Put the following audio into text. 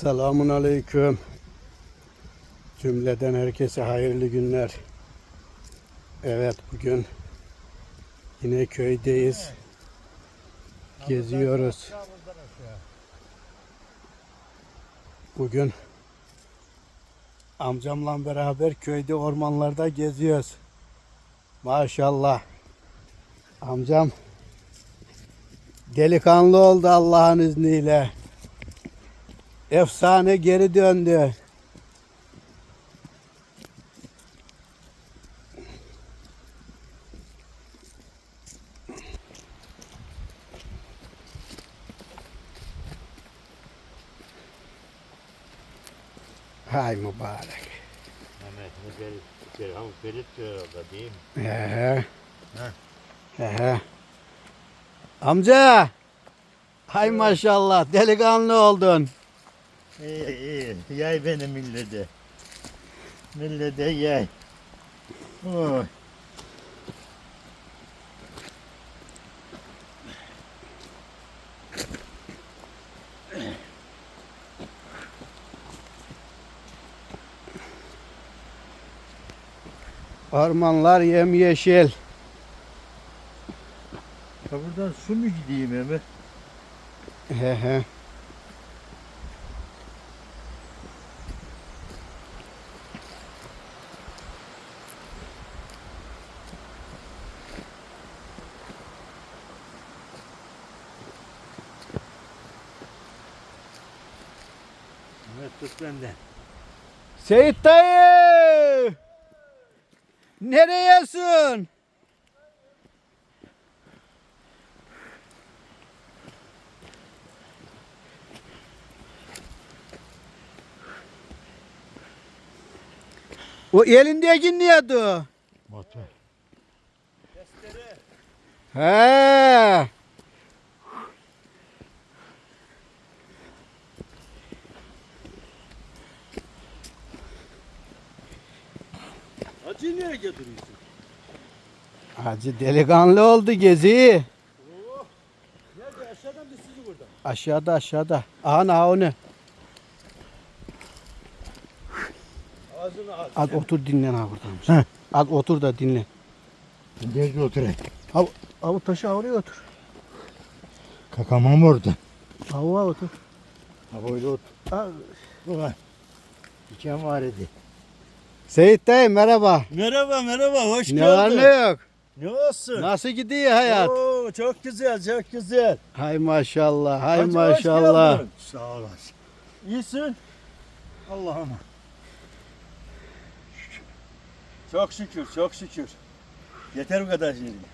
Selamun Aleyküm. Cümleden herkese hayırlı günler. Evet bugün yine köydeyiz. Geziyoruz. Bugün amcamla beraber köyde ormanlarda geziyoruz. Maşallah. Amcam delikanlı oldu Allah'ın izniyle. Efsane geri döndü. Hay mübarek. Mehmet ne Ferit, Ferhan Ferit diyor orada değil mi? He. He. He. Amca. Hay maşallah delikanlı oldun. İyi iyi. Yay beni millete. Millete yay. Oy. Ormanlar yemyeşil. Ya buradan su mu gideyim Mehmet? He he. Tut benden. Seyit dayı! Nereyesin? O elindeki neydi? Motor. He. Hacı nereye getiriyorsun? Hacı delikanlı oldu gezi. Nerede aşağıdan biz sizi burada. Aşağıda aşağıda. Aha onu. Ağzını aç. Az otur dinlen ha buradan. Az otur da dinlen. Nerede oturayım? Avu taşı oraya otur. Kakamam orada. Avu otur. Ha böyle otur. Ha, Ulan. Diken var idi. Seyit dayı merhaba. Merhaba merhaba hoş Ne var geldin. ne yok? Ne olsun? Nasıl gidiyor hayat? Oo, çok güzel çok güzel. Hay maşallah, hay Hacı, hoş maşallah. geldin. Sağ olasın. İyisin. Allah'ım. Çok şükür çok şükür. Yeter bu kadar şimdi.